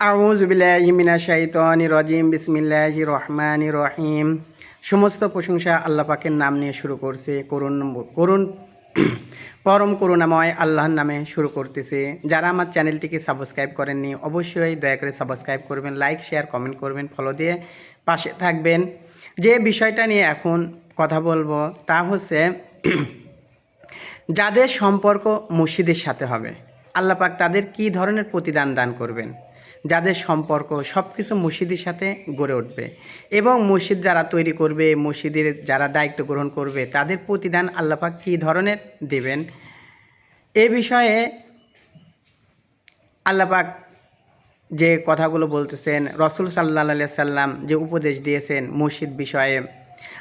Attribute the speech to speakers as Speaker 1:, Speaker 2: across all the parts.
Speaker 1: আউজবিল্লাহিমিনা শাইতানি রজিম বিসমিল্লাহ রহমান রহিম। সমস্ত প্রশংসা আল্লাহ পাকের নাম নিয়ে শুরু করছে, করুণ করুণ, পরম করুণাময় আল্লাহর নামে শুরু করতেছে। যারা আমার চ্যানেলটিকে সাবস্ক্রাইব করেননি, অবশ্যই দয়া করে সাবস্ক্রাইব করবেন, লাইক, শেয়ার, কমেন্ট করবেন, ফলো দিয়ে পাশে থাকবেন। যে বিষয়টা নিয়ে এখন কথা বলব তা হচ্ছে, যাদের সম্পর্ক মসজিদের সাথে হবে, আল্লাহ পাক তাদের কি ধরনের প্রতিদান দান করবেন? যাদের সম্পর্ক সব কিছু মসজিদের সাথে গড়ে উঠবে। এবং মসজিদ যারা তৈরি করবে মসজিদের যারা দায়িত্ব গ্রহণ করবে, তাদের প্রতিদান আল্লাহ পাক কী ধরনের দেবেন? এ বিষয়ে আল্লাহ পাক যে কথাগুলো বলতেছেন, রসুল সাল্লাহ সাল্লাম যে উপদেশ দিয়েছেন মসজিদ বিষয়ে,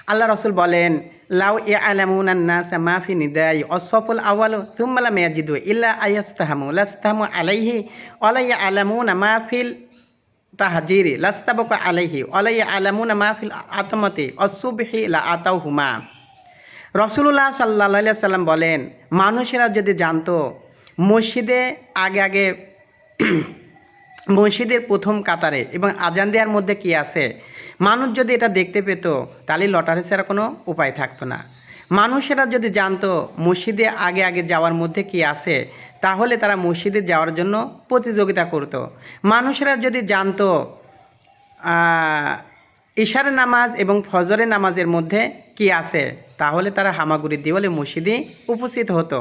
Speaker 1: আল্লাহ রসুল বলেন লাউ এ আলামুন নাস মাফি নিদাই অসফল আওয়াল তুম্মালা মেয়াজিদু ইল্লা আয়াস্তাহামু, লাস্তাহামু আলাইহি অলাইয়া আলামুন মাহফিল তাহাজিরি, লাস্তাবক আলাইহি অলাইয়া আলামুন মাহফিল আতমতি, অসুবহি লা আতাও হুমা রসুল্লাহ সাল্লাহ সাল্লাম বলেন, মানুষেরা যদি জানতো মসজিদে আগে আগে মসজিদের প্রথম কাতারে এবং আজান দেওয়ার মধ্যে কি আছে মানুষ যদি এটা দেখতে পেত তাহলে লটারি ছাড়া কোনো উপায় থাকতো না। মানুষেরা যদি জানতো মসজিদে আগে আগে যাওয়ার মধ্যে কি আছে তাহলে তারা মসজিদে যাওয়ার জন্য প্রতিযোগিতা করত। মানুষেরা যদি জানতো আহ, নামাজ এবং ফজরের নামাজের মধ্যে কি আছে তাহলে তারা হামাগুড়ি দিওয়ালে মসজিদে উপস্থিত হতো।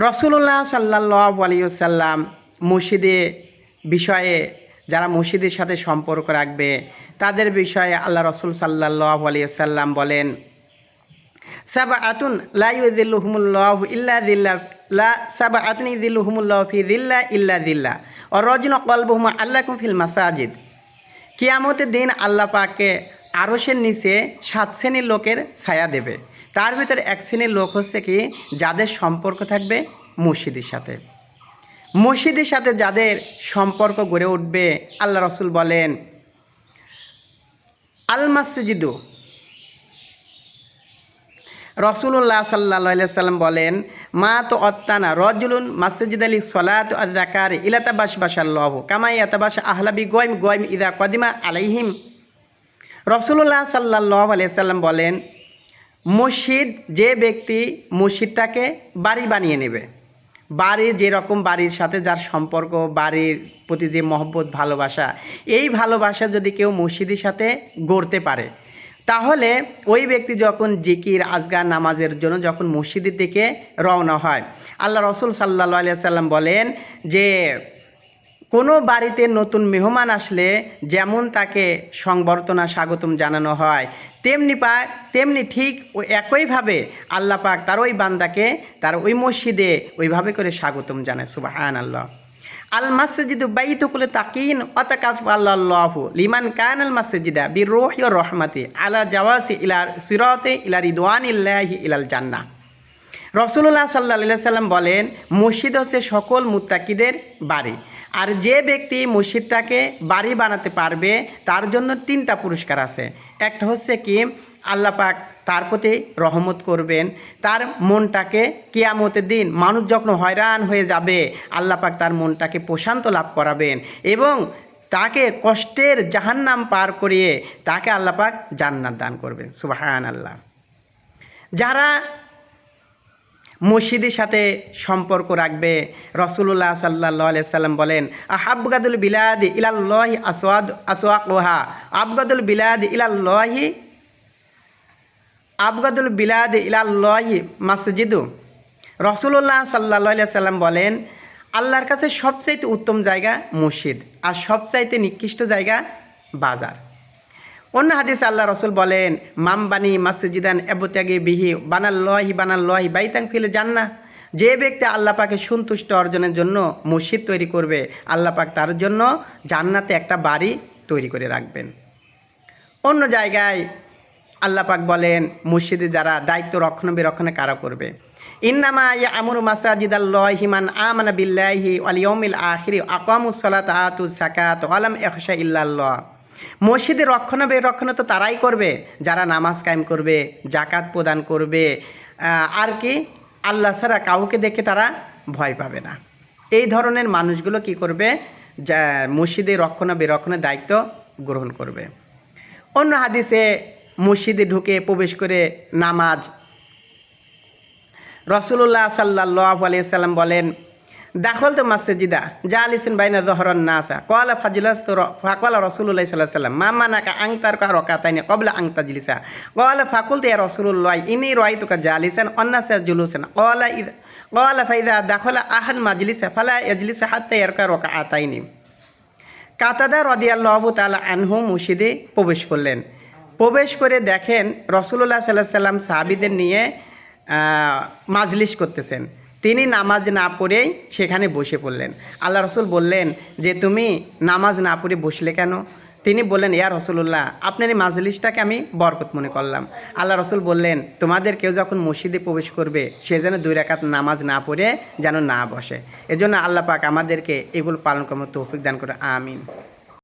Speaker 1: রসুল্লাহ সাল্লাহ আলিয়াল্লাম মসজিদে বিষয়ে যারা মসজিদের সাথে সম্পর্ক রাখবে, তাদের বিষয়ে আল্লাহ রসুল সাল্লাহ আলিয়াল্লাম বলেন সাবা আতুন লাইদিল্লুহমুল্লাহ ইল্লা দিল্লা লা সাবা আতুনি দিল্লুহমুল্লাহ ফি দিল্লা ইল্লা দিল্লা ও রজন কলবহুমা আল্লাহ ফিল মাসাজিদ। কিয়ামতের দিন আল্লাহ পাকে আরসের নিচে সাত শ্রেণির লোকের ছায়া দেবে। তার ভিতরে এক শ্রেণির লোক হচ্ছে কি, যাদের সম্পর্ক থাকবে মসজিদের সাথে। মসজিদের সাথে যাদের সম্পর্ক গড়ে উঠবে, আল্লাহ রসুল বলেন, আল মাসজিদু। রসুল্লাহ সাল্লাহ সাল্লাম বলেন, মা তো অত্তানা রজুলুন মাসজিদ আলী সলাত আদাকার ইলাতাবাস বাসাল্লাহ কামাই আতাবাস আহলাবি গয়ম গয়ম ইদা কদিমা আলাইহিম। রসুল্লাহ সাল্লাহ আলিয়াল্লাম বলেন, মসজিদ যে ব্যক্তি মসজিদটাকে বাড়ি বানিয়ে নেবে বাড়ি যেরকম বাড়ির সাথে যার সম্পর্ক, বাড়ির প্রতি যে মহব্বত, ভালোবাসা, এই ভালোবাসা যদি কেউ মসজিদের সাথে গড়তে পারে, তাহলে ওই ব্যক্তি যখন জিকির, আজগার নামাজের জন্য যখন মসজিদের দিকে রওনা হয়, আল্লাহ রসুল সাল্লা সাল্লাম বলেন যে কোনো বাড়িতে নতুন মেহমান আসলে যেমন তাকে সংবর্ধনা স্বাগতম জানানো হয়, তেমনি পা, তেমনি ঠিক ও একইভাবে আল্লাহ পাক তার ওই বান্দাকে তার ওই মসজিদে ওইভাবে করে স্বাগতম জানায় সুবাহান আল্লাহ আল মাসজিদ বাইতুকুল তাকিন অতাকাফ আল্লাহু লিমান কান আল মাসজিদা বি রোহি রহমাতি আলা জাওয়াসি ইলার সিরতে ইলা রিদওয়ান ইল্লাহি ইলাল জান্না রসুল্লাহ সাল্লা সাল্লাম বলেন, মসজিদ হচ্ছে সকল মুত্তাকিদের বাড়ি। আর যে ব্যক্তি মসজিদটাকে বাড়ি বানাতে পারবে, তার জন্য তিনটা পুরস্কার আছে। একটা হচ্ছে কি, আল্লাহ পাক তার প্রতি রহমত করবেন, তার মনটাকে কিয়ামতের দিন মানুষ যখন হয়রান হয়ে যাবে, আল্লাহ পাক তার মনটাকে প্রশান্ত লাভ করাবেন এবং তাকে কষ্টের জাহান্নাম পার করিয়ে তাকে আল্লাহ পাক জান্নাত দান করবেন। সুবাহান আল্লাহ যারা মসজিদের সাথে সম্পর্ক রাখবে। রসুল্লাহ সাল্লাহ সাল্লাম বলেন, আহাবগাদুল বিলাদ ইলাল্লাহি আসওয়াদ আসওয়াকোহা। আবগাদুল বিলাদ ইলাল্লাহি আবগাদুল বিলাদ ইলাল্লাহি মাসজিদু। রসুল্লাহ সাল্লাহ সাল্লাম বলেন, আল্লাহর কাছে সবচাইতে উত্তম জায়গা মসজিদ, আর সবচাইতে নিকৃষ্ট জায়গা বাজার। অন্য হাদিস আল্লাহ রসুল বলেন, মাম বানি মাসজিদান এবত্যাগে বিহি বানাল্লহি বানাল্লহি বাইতাং ফিলে জান্না যে ব্যক্তি আল্লাহ পাকে সন্তুষ্ট অর্জনের জন্য মসজিদ তৈরি করবে, আল্লাহ পাক তার জন্য জান্নাতে একটা বাড়ি তৈরি করে রাখবেন। অন্য জায়গায় আল্লাহ পাক বলেন, মসজিদে যারা দায়িত্ব রক্ষণাবেক্ষণে কারা করবে? ইন্নামা ইয়া আমরু মাসাজিদ আল্লাহ হিমান আমানা বিল্লাহি আলিয়মিল আখিরি আকামুস সালাত আতু সাকাত আলাম এখসা ইল্লাল্লাহ। মসজিদের রক্ষণাবেক্ষণ তো তারাই করবে, যারা নামাজ কায়েম করবে জাকাত প্রদান করবে আর কি, আল্লাহ ছাড়া কাউকে দেখে তারা ভয় পাবে না। এই ধরনের মানুষগুলো কি করবে? যা, মসজিদে রক্ষণাবেক্ষণের দায়িত্ব গ্রহণ করবে। অন্য হাদিসে মসজিদে ঢুকে প্রবেশ করে নামাজ। রসুল্লাহ সাল্লাহ আলিয়াল্লাম বলেন দাখল তো মাসজিদা। যা আলিসিন বাইনা দহরন নাসা। ফাজিলাস তো ফাকলা রসুল্লাহ সাল্লাহ সাল্লাম মামা নাকা আং তার কা রকাতাইনি কবলা আং তাজলিসা? কলা ফাকুল তে রসুল্লাহ ইনি রয় তোকা জালিসান অন্নাসা জুলুসান। কলা ইদ কলা ফাইদা দাখলা আহাদ মাজলিসা ফালা ইয়াজলিসা ইয়ারকা রকা আতাইনি কাতাদা রদিয়াল্লাহ তালা আনহু মসজিদে প্রবেশ করলেন। প্রবেশ করে দেখেন রসুল্লাহ সাল্লাহ সাল্লাম সাহাবিদের নিয়ে আহ, মাজলিস করতেছেন। তিনি নামাজ না পড়েই সেখানে বসে পড়লেন। আল্লাহ রসুল বললেন, যে তুমি নামাজ না পড়ে বসলে কেন? তিনি বললেন, ইয়া রসুল্লাহ আপনার এই মাজলিসটাকে আমি বরকত মনে করলাম। আল্লাহ রসুল বললেন, তোমাদের কেউ যখন মসজিদে প্রবেশ করবে, সে যেন দুই রাকাত নামাজ না পড়ে, যেন না বসে। এজন্য আল্লাহ পাক আমাদেরকে এগুলো পালন করার তৌফিক দান করে, আমিন।